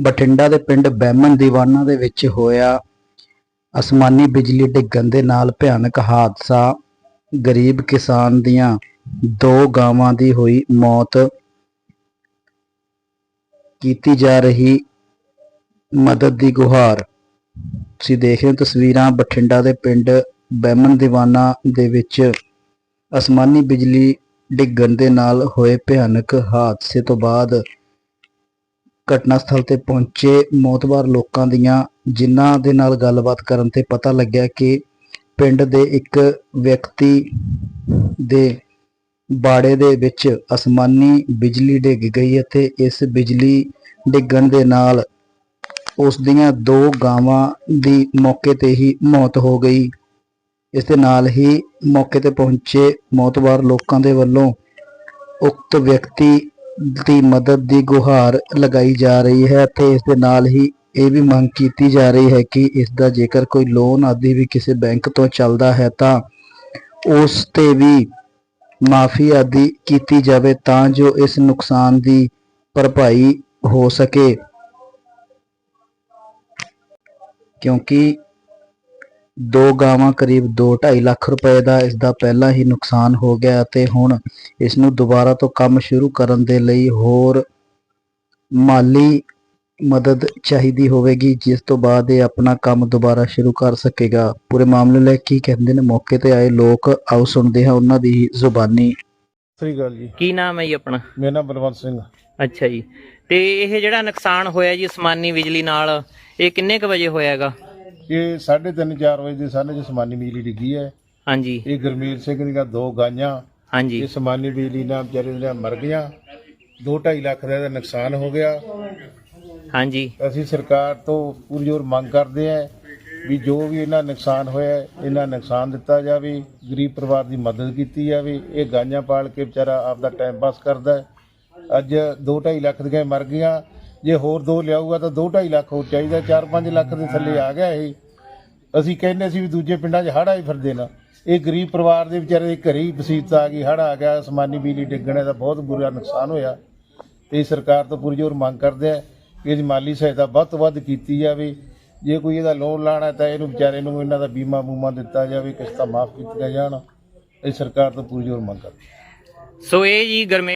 ਬਠਿੰਡਾ ਦੇ ਪਿੰਡ ਬੈਮਨ ਦੀਵਾਨਾ ਦੇ ਵਿੱਚ ਹੋਇਆ ਅਸਮਾਨੀ ਬਿਜਲੀ ਡਿੱਗਣ ਦੇ ਨਾਲ ਭਿਆਨਕ ਹਾਦਸਾ। ਗਰੀਬ ਕਿਸਾਨ ਦੀਆਂ ਦੋ ਗਾਵਾਂ ਦੀ ਹੋਈ ਮੌਤ। ਕੀਤੀ ਜਾ ਰਹੀ ਮਦਦ ਦੀ ਗੁਹਾਰ। ਤੁਸੀਂ ਦੇਖ ਰਹੇ ਹੋ ਤਸਵੀਰਾਂ ਬਠਿੰਡਾ ਦੇ ਪਿੰਡ ਬੈਮਨ ਦੀਵਾਨਾ ਦੇ ਵਿੱਚ ਅਸਮਾਨੀ ਬਿਜਲੀ ਡਿੱਗਣ ਦੇ ਨਾਲ ਹੋਏ ਭਿਆਨਕ ਹਾਦਸੇ ਤੋਂ ਬਾਅਦ ਘਟਨਾ ਸਥਲ ਤੇ ਪਹੁੰਚੇ ਮੌਤਬਾਰ ਲੋਕਾਂ ਦੀਆਂ ਜਿਨ੍ਹਾਂ ਦੇ ਨਾਲ ਗੱਲਬਾਤ ਕਰਨ ਤੇ ਪਤਾ ਲੱਗਿਆ ਕਿ ਪਿੰਡ ਦੇ ਇੱਕ ਵਿਅਕਤੀ ਦੇ ਬਾੜੇ ਦੇ ਵਿੱਚ ਅਸਮਾਨੀ ਬਿਜਲੀ ਡਿੱਗ ਗਈ ਅਤੇ ਇਸ ਬਿਜਲੀ ਡਿੱਗਣ ਦੇ ਨਾਲ ਉਸ ਦੀਆਂ ਦੋ ਗਾਵਾਂ ਦੀ ਮੌਕੇ ਤੇ ਹੀ ਮੌਤ ਹੋ ਗਈ। ਇਸ ਦੇ ਨਾਲ ਹੀ ਮੌਕੇ ਤੇ ਪਹੁੰਚੇ ਮੌਤਬਾਰ ਲੋਕਾਂ ਦੇ ਵੱਲੋਂ ਉਕਤ ਵਿਅਕਤੀ ਦੀ ਮਦਦ ਦੀ ਗੁਹਾਰ ਲਗਾਈ ਜਾ ਰਹੀ ਹੈ ਤੇ ਇਸ ਦੇ ਨਾਲ ਹੀ ਇਹ ਵੀ ਮੰਗ ਕੀਤੀ ਜਾ ਰਹੀ ਹੈ ਕਿ ਇਸ ਦਾ ਜੇਕਰ ਕੋਈ ਲੋਨ ਆਦਿ ਵੀ ਕਿਸੇ ਬੈਂਕ ਤੋਂ ਚੱਲਦਾ ਹੈ ਤਾਂ ਉਸ ਤੇ ਵੀ ਮਾਫੀ ਆਦਿ ਕੀਤੀ ਜਾਵੇ ਤਾਂ ਜੋ ਇਸ ਨੁਕਸਾਨ ਦੀ ਭਰਪਾਈ ਹੋ ਸਕੇ। ਕਿਉਂਕਿ ਦੋ ਗਾਵਾਂ ਕਰੀਬ 2.5 ਲੱਖ ਰੁਪਏ ਦਾ ਇਸ ਦਾ ਪਹਿਲਾਂ ਹੀ ਨੁਕਸਾਨ ਹੋ ਗਿਆ ਅਤੇ ਹੁਣ ਇਸ ਨੂੰ ਦੁਬਾਰਾ ਤੋਂ ਕੰਮ ਸ਼ੁਰੂ ਕਰਨ ਦੇ ਲਈ ਹੋਰ ਮਾਲੀ ਮਦਦ ਚਾਹੀਦੀ ਹੋਵੇਗੀ ਜਿਸ ਤੋਂ ਬਾਅਦ ਇਹ ਆਪਣਾ ਕੰਮ ਦੁਬਾਰਾ ਸ਼ੁਰੂ ਕਰ ਸਕੇਗਾ। ਪੂਰੇ ਮਾਮਲੇ ਲਈ ਕੀ ਕਹਿੰਦੇ ਨੇ? ਮੌਕੇ ਤੇ ਆਏ ਲੋਕ ਆਓ ਸੁਣਦੇ ਹਾਂ ਉਹਨਾਂ ਦੀ ਜ਼ੁਬਾਨੀ। ਸ੍ਰੀ ਅਕਾਲ ਜੀ। ਕੀ ਨਾਮ ਹੈ ਜੀ ਆਪਣਾ? ਮੇਰਾ ਨਾਮ ਬਲਵੰਤ ਸਿੰਘ ਅੱਛਾ ਜੀ। ਤੇ ਇਹ ਜਿਹੜਾ ਨੁਕਸਾਨ ਹੋਇਆ ਜੀ ਅਸਮਾਨੀ ਬਿਜਲੀ ਨਾਲ ਇਹ ਕਿੰਨੇ ਕ ਵਜੇ ਹੋਇਆਗਾ ਇਹ 3:30 4 ਵਜੇ ਦੇ ਸਾਨੇ ਚ ਸਮਾਨੀ ਬਿਜਲੀ ਡਿੱਗੀ ਹੈ ਹਾਂਜੀ। ਇਹ ਗੁਰਮੀਤ ਸਿੰਘ ਦੀਆਂ ਦੋ ਗਾਈਆਂ ਹਾਂਜੀ। ਇਹ ਸਮਾਨੀ ਬਿਜਲੀ ਨਾਲ ਵਿਚਾਰੇ ਦੀਆਂ ਮਰ ਗਈਆਂ 2.5 ਲੱਖ ਦਾ ਇਹਦਾ ਨੁਕਸਾਨ ਹੋ ਗਿਆ। ਹਾਂਜੀ। ਅਸੀਂ ਸਰਕਾਰ ਤੋਂ ਪੂਰੀ ਜ਼ੋਰ ਮੰਗ ਕਰਦੇ ਹਾਂ ਵੀ ਜੋ ਵੀ ਇਹਨਾਂ ਨੁਕਸਾਨ ਹੋਇਆ ਹੈ, ਇਹਨਾਂ ਨੁਕਸਾਨ ਦਿੱਤਾ ਜਾਵੇ ਗਰੀਬ ਪਰਿਵਾਰ ਦੀ ਮਦਦ ਕੀਤੀ ਜਾਵੇ ਇਹ ਗਾਈਆਂ ਪਾਲ ਕੇ ਵਿਚਾਰਾ ਆਪਦਾ ਟਾਈਮ ਪਾਸ ਕਰਦਾ ਹੈ। ਅੱਜ 2.5 ਲੱਖ ਦੀਆਂ ਮਰ ਗਈਆਂ ਜੇ ਹੋਰ ਦੋ ਲਿਆਊਗਾ ਤਾਂ 2.5 ਲੱਖ ਹੋਰ ਚਾਹੀਦਾ 4-5 ਲੱਖ ਦੇ ਥੱਲੇ ਆ ਗਿਆ ਇਹ। ਅਸੀਂ ਕਹਿੰਦੇ ਸੀ ਵੀ ਦੂਜੇ ਪਿੰਡਾਂ 'ਚ ਹੜ੍ਹ ਆਈ ਫਿਰਦੇ ਨਾ। ਇਹ ਗਰੀਬ ਪਰਿਵਾਰ ਦੇ ਵਿਚਾਰੇ ਦੇ ਘਰੇ ਹੀ ਮੁਸੀਬਤ ਆ ਗਈ, ਹੜ੍ਹ ਆ ਗਿਆ, ਅਸਮਾਨੀ ਬਿਜਲੀ ਡਿੱਗਣੇ ਦਾ ਬਹੁਤ ਬੁਰਾ ਨੁਕਸਾਨ ਹੋਇਆ। ਤੇ ਸਰਕਾਰ ਤੋਂ ਪੂਰੀ ਜ਼ੋਰ ਮੰਗ ਕਰਦੇ ਆ ਕਿ ਇਹਦੀ ਮਾਲੀ ਸਹਾਇਤਾ ਵੱਧ ਤੋਂ ਵੱਧ ਕੀਤੀ ਜਾਵੇ। ਜੇ ਕੋਈ ਇਹਦਾ ਲੋਨ ਲਾਣਾ ਤਾਂ ਇਹਨੂੰ ਵਿਚਾਰੇ ਨੂੰ ਇਹਨਾਂ ਦਾ ਬੀਮਾ ਬੂਮਾ ਦਿੱਤਾ ਜਾਵੇ, ਕਿਸ਼ਤਾਂ ਮਾਫ ਕੀਤੀਆਂ ਜਾਣ। ਇਹ ਸਰਕਾਰ ਤੋਂ ਪੂਰੀ ਜ਼ੋਰ ਮੰਗ ਕਰਦੇ ਸੋ ਇਹ ਜੀ ਗਰਮੇ